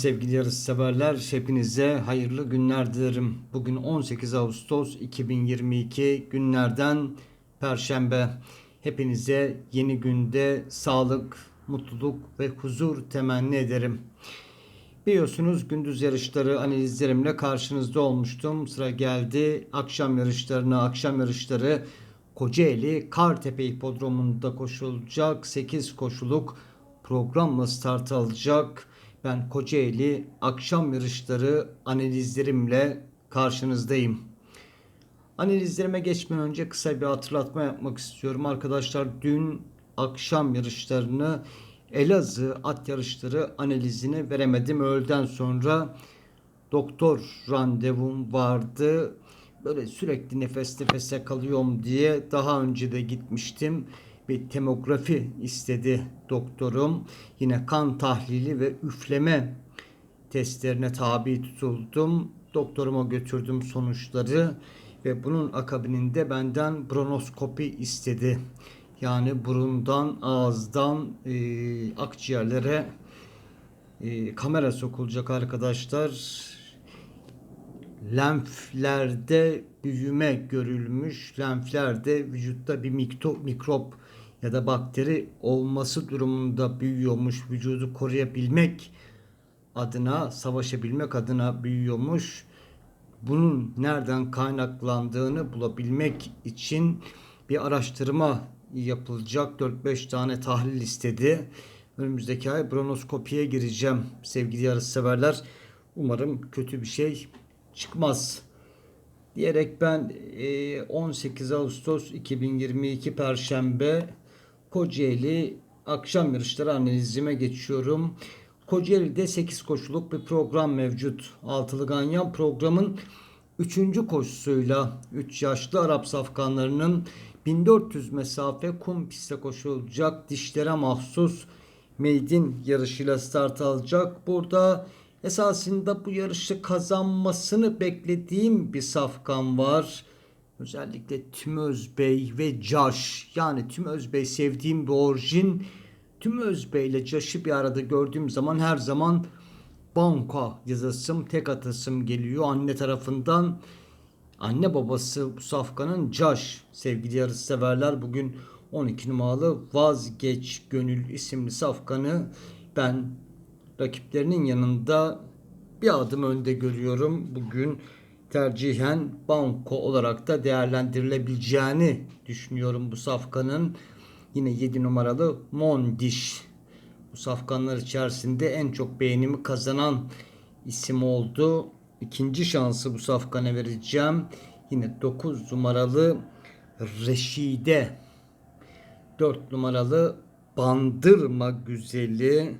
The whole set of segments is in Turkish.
Sevgili yarışseverler, hepinize hayırlı günler dilerim. Bugün 18 Ağustos 2022 günlerden Perşembe. Hepinize yeni günde sağlık, mutluluk ve huzur temenni ederim. Biliyorsunuz gündüz yarışları analizlerimle karşınızda olmuştum. Sıra geldi akşam yarışlarına. Akşam yarışları Kocaeli Kartepe Hipodromu'nda koşulacak 8 koşuluk programla start alacak. Ben Kocaeli akşam yarışları analizlerimle karşınızdayım. Analizlerime geçmeden önce kısa bir hatırlatma yapmak istiyorum. Arkadaşlar dün akşam yarışlarını Elazığ at yarışları analizini veremedim. Öğleden sonra doktor randevum vardı. Böyle sürekli nefes nefese kalıyorum diye daha önce de gitmiştim. Bir temografi istedi doktorum. Yine kan tahlili ve üfleme testlerine tabi tutuldum. Doktoruma götürdüm sonuçları ve bunun akabininde benden bronoskopi istedi. Yani burundan, ağızdan, e, akciğerlere e, kamera sokulacak arkadaşlar. Lenflerde büyüme görülmüş. Lenflerde vücutta bir mikro, mikrop ya da bakteri olması durumunda büyüyormuş. Vücudu koruyabilmek adına, savaşabilmek adına büyüyormuş. Bunun nereden kaynaklandığını bulabilmek için bir araştırma yapılacak. 4-5 tane tahlil istedi. Önümüzdeki ay bronoskopiye gireceğim sevgili yarışseverler. Umarım kötü bir şey çıkmaz. Diyerek ben e, 18 Ağustos 2022 Perşembe Kocaeli akşam yarışları analizime geçiyorum. Kocaeli'de 8 koşuluk bir program mevcut. Altılı Ganyan programın 3. koşusuyla 3 yaşlı Arap safkanlarının 1400 mesafe kum pistte koşulacak dişlere mahsus meydin yarışıyla start alacak. Burada esasında bu yarışı kazanmasını beklediğim bir safkan var. Özellikle Tümöz Bey ve Caş. Yani Tümöz Bey sevdiğim bir orijin. Tümöz Bey ile Caş'ı bir arada gördüğüm zaman her zaman banka yazasım, tek atasım geliyor anne tarafından. Anne babası safkanın Caş. Sevgili yarış severler bugün 12 numaralı Vazgeç Gönül isimli safkanı ben rakiplerinin yanında bir adım önde görüyorum. Bugün tercihen banko olarak da değerlendirilebileceğini düşünüyorum bu safkanın. Yine 7 numaralı Mondiş. Bu safkanlar içerisinde en çok beğenimi kazanan isim oldu. İkinci şansı bu safkana vereceğim. Yine 9 numaralı Reşide. 4 numaralı Bandırma Güzeli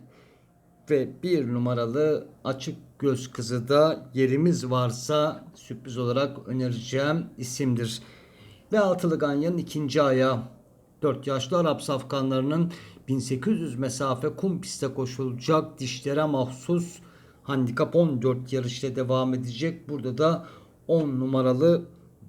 ve bir numaralı açık göz kızı da yerimiz varsa sürpriz olarak önereceğim isimdir. Ve altılı ganyanın ikinci ayağı 4 yaşlı Arap safkanlarının 1800 mesafe kum pistte koşulacak dişlere mahsus handikap 14 yarışta devam edecek. Burada da 10 numaralı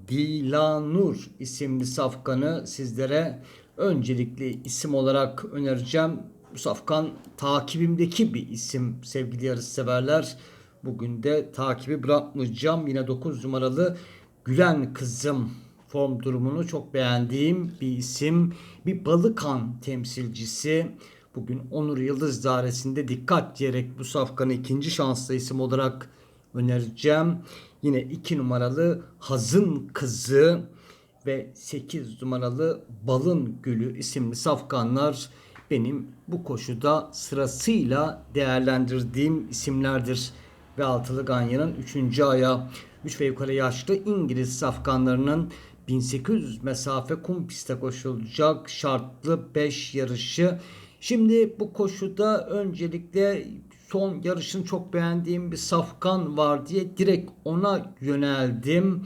Dilanur isimli safkanı sizlere öncelikli isim olarak önereceğim. Bu safkan takibimdeki bir isim sevgili yarışseverler. Bugün de takibi bırakmayacağım. Yine 9 numaralı Gülen Kızım form durumunu çok beğendiğim bir isim. Bir Balıkan temsilcisi. Bugün Onur Yıldız dairesinde dikkat diyerek bu safkanı ikinci şanslı isim olarak önereceğim. Yine 2 numaralı Hazın Kızı ve 8 numaralı Balın Gülü isimli safkanlar benim bu koşuda sırasıyla değerlendirdiğim isimlerdir. Ve altılı Ganya'nın 3. ayağı 3 ve yukarı yaşlı İngiliz safkanlarının 1800 mesafe kum pistte koşulacak şartlı 5 yarışı. Şimdi bu koşuda öncelikle son yarışın çok beğendiğim bir safkan var diye direkt ona yöneldim.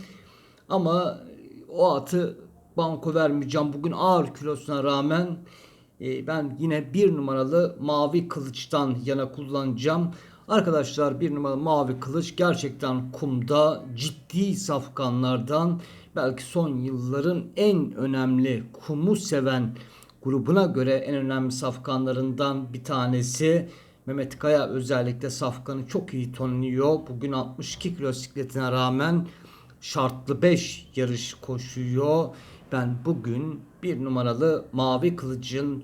Ama o atı banko vermeyeceğim. Bugün ağır kilosuna rağmen ben yine bir numaralı mavi kılıçtan yana kullanacağım. Arkadaşlar bir numaralı mavi kılıç gerçekten kumda ciddi safkanlardan belki son yılların en önemli kumu seven grubuna göre en önemli safkanlarından bir tanesi. Mehmet Kaya özellikle Safkan'ı çok iyi tonluyor. Bugün 62 kilo sikletine rağmen şartlı 5 yarış koşuyor. Ben bugün bir numaralı Mavi Kılıç'ın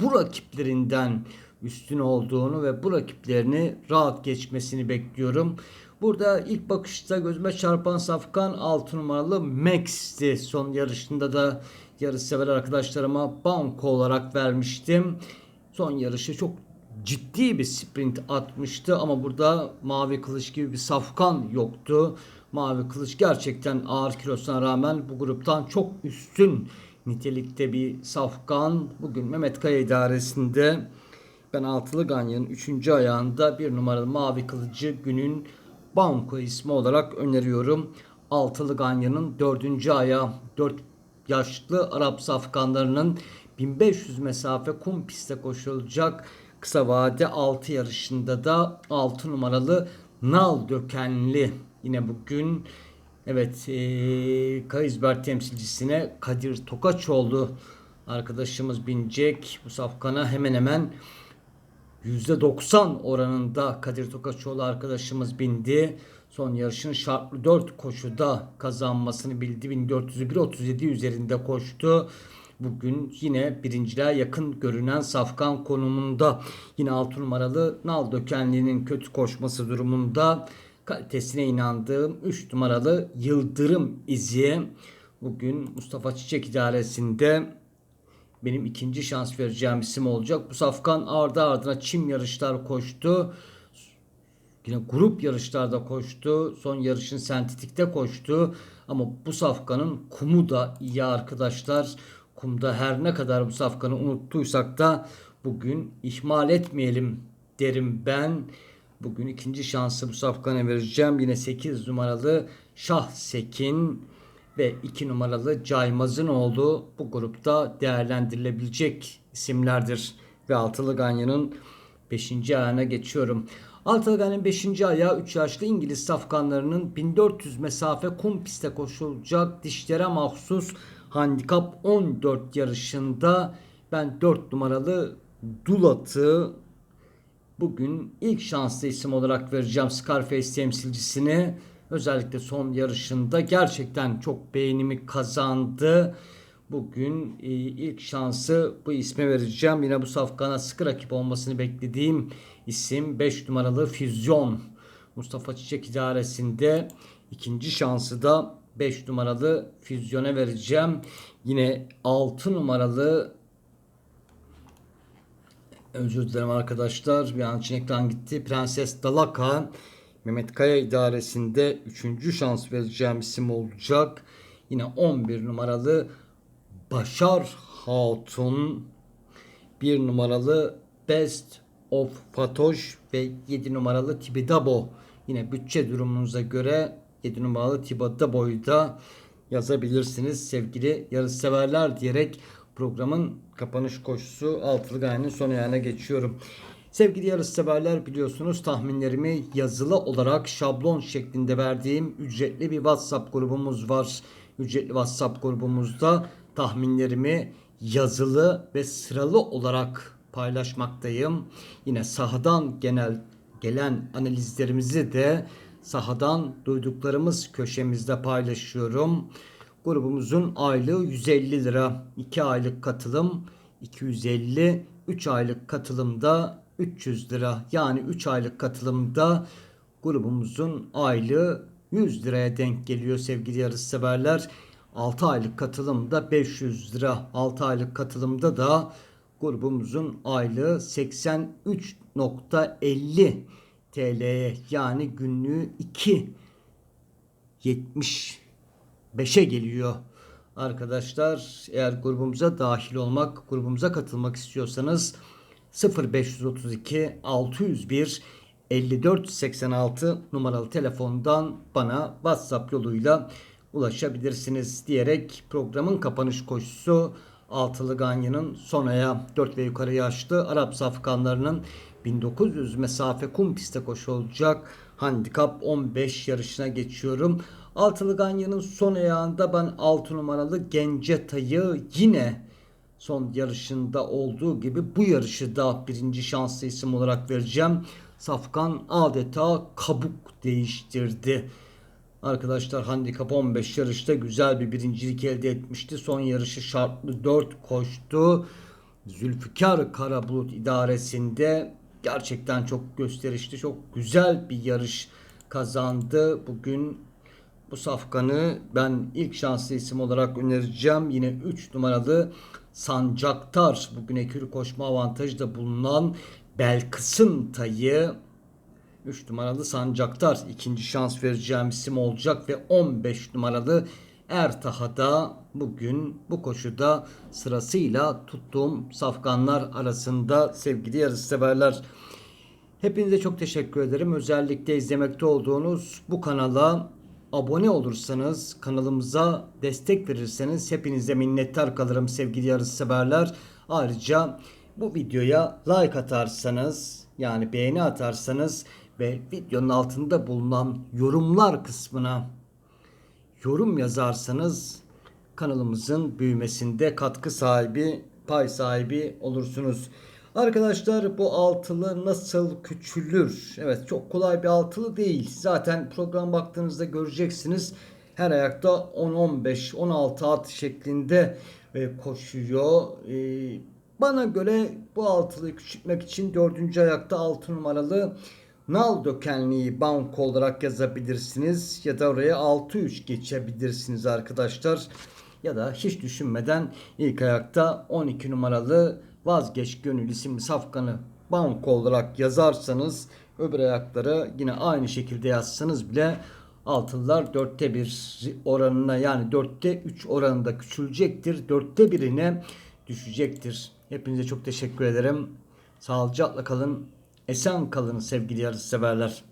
bu rakiplerinden üstün olduğunu ve bu rakiplerini rahat geçmesini bekliyorum. Burada ilk bakışta gözüme çarpan safkan 6 numaralı Max'ti. Son yarışında da yarış sever arkadaşlarıma banko olarak vermiştim. Son yarışı çok ciddi bir sprint atmıştı ama burada Mavi Kılıç gibi bir safkan yoktu. Mavi Kılıç gerçekten ağır kilosuna rağmen bu gruptan çok üstün nitelikte bir safkan. Bugün Mehmet Kaya idaresinde ben Altılı Ganyan'ın 3. ayağında bir numaralı Mavi Kılıcı günün Banko ismi olarak öneriyorum. Altılı Ganyan'ın 4. ayağı 4 yaşlı Arap safkanlarının 1500 mesafe kum pistte koşulacak kısa vade 6 yarışında da 6 numaralı Nal Dökenli yine bugün evet ee, Kayızber temsilcisine Kadir Tokaçoğlu arkadaşımız binecek bu safkana hemen hemen %90 oranında Kadir Tokaçoğlu arkadaşımız bindi. Son yarışın şartlı 4 koşuda kazanmasını bildi. 1400'ü 1.37 üzerinde koştu. Bugün yine birinciliğe yakın görünen Safkan konumunda. Yine 6 numaralı Nal Dökenli'nin kötü koşması durumunda kalitesine inandığım 3 numaralı Yıldırım izi. Bugün Mustafa Çiçek idaresinde benim ikinci şans vereceğim isim olacak. Bu Safkan ardı ardına çim yarışlar koştu. Yine grup yarışlarda koştu. Son yarışın sentetikte koştu. Ama bu safkanın kumu da iyi arkadaşlar. Kumda her ne kadar bu safkanı unuttuysak da bugün ihmal etmeyelim derim ben. Bugün ikinci şansı bu safkana vereceğim. Yine 8 numaralı Şah Sekin ve 2 numaralı Caymaz'ın olduğu bu grupta değerlendirilebilecek isimlerdir. Ve Altılı Ganyan'ın 5. ayağına geçiyorum. Altılı Ganyan'ın 5. ayağı 3 yaşlı İngiliz safkanlarının 1400 mesafe kum piste koşulacak dişlere mahsus handikap 14 yarışında ben 4 numaralı Dulat'ı bugün ilk şanslı isim olarak vereceğim Scarface temsilcisini. Özellikle son yarışında gerçekten çok beğenimi kazandı. Bugün e, ilk şansı bu isme vereceğim. Yine bu safkana sıkı rakip olmasını beklediğim isim 5 numaralı Füzyon. Mustafa Çiçek idaresinde ikinci şansı da 5 numaralı Füzyon'a vereceğim. Yine 6 numaralı özür dilerim arkadaşlar. Bir an için ekran gitti. Prenses Dalaka Mehmet Kaya idaresinde 3. şans vereceğim isim olacak. Yine 11 numaralı Başar Hatun 1 numaralı Best of Fatoş ve 7 numaralı Tibidabo. Yine bütçe durumunuza göre 7 numaralı Tibidabo'yu da yazabilirsiniz sevgili yarışseverler diyerek programın kapanış koşusu altılı gayenin son ayağına geçiyorum. Sevgili yarışseverler biliyorsunuz tahminlerimi yazılı olarak şablon şeklinde verdiğim ücretli bir WhatsApp grubumuz var. Ücretli WhatsApp grubumuzda tahminlerimi yazılı ve sıralı olarak paylaşmaktayım. Yine sahadan genel gelen analizlerimizi de sahadan duyduklarımız köşemizde paylaşıyorum. Grubumuzun aylığı 150 lira. 2 aylık katılım 250, 3 aylık katılımda 300 lira. Yani 3 aylık katılımda grubumuzun aylığı 100 liraya denk geliyor sevgili yarışseverler. 6 aylık katılımda 500 lira. 6 aylık katılımda da grubumuzun aylığı 83.50 TL'ye yani günlüğü 2 75'e geliyor. Arkadaşlar eğer grubumuza dahil olmak, grubumuza katılmak istiyorsanız 0532 601 5486 numaralı telefondan bana WhatsApp yoluyla ulaşabilirsiniz diyerek programın kapanış koşusu Altılı Ganyan'ın son aya 4 ve yukarı yaşlı Arap safkanlarının 1900 mesafe kum piste koşulacak handikap 15 yarışına geçiyorum. Altılı Ganyan'ın son ayağında ben 6 numaralı Genceta'yı yine son yarışında olduğu gibi bu yarışı da birinci şanslı isim olarak vereceğim. Safkan adeta kabuk değiştirdi. Arkadaşlar handikap 15 yarışta güzel bir birincilik elde etmişti. Son yarışı şartlı 4 koştu. Zülfikar Karabulut idaresinde gerçekten çok gösterişli, çok güzel bir yarış kazandı. Bugün bu safkanı ben ilk şanslı isim olarak önereceğim. Yine 3 numaralı Sancaktar. Bugün ekürü koşma avantajı da bulunan Belkısım Tayı 3 numaralı Sancaktar ikinci şans vereceğim isim olacak ve 15 numaralı Ertaha'da bugün bu koşuda sırasıyla tuttuğum safkanlar arasında sevgili yarışseverler. Hepinize çok teşekkür ederim. Özellikle izlemekte olduğunuz bu kanala abone olursanız, kanalımıza destek verirseniz hepinize minnettar kalırım sevgili yarışseverler. Ayrıca bu videoya like atarsanız yani beğeni atarsanız ve videonun altında bulunan yorumlar kısmına yorum yazarsanız kanalımızın büyümesinde katkı sahibi, pay sahibi olursunuz. Arkadaşlar bu altılı nasıl küçülür? Evet çok kolay bir altılı değil. Zaten program baktığınızda göreceksiniz. Her ayakta 10-15, 16 at şeklinde e, koşuyor. E, bana göre bu altılıyı küçültmek için dördüncü ayakta 6 numaralı Nal dökenliği banko olarak yazabilirsiniz ya da oraya 6-3 geçebilirsiniz arkadaşlar. Ya da hiç düşünmeden ilk ayakta 12 numaralı vazgeç gönül isimli safkanı banko olarak yazarsanız öbür ayaklara yine aynı şekilde yazsanız bile altılılar dörtte bir oranına yani dörtte üç oranında küçülecektir. Dörtte birine düşecektir. Hepinize çok teşekkür ederim. Sağlıcakla kalın. Esen kalın sevgili yarışseverler.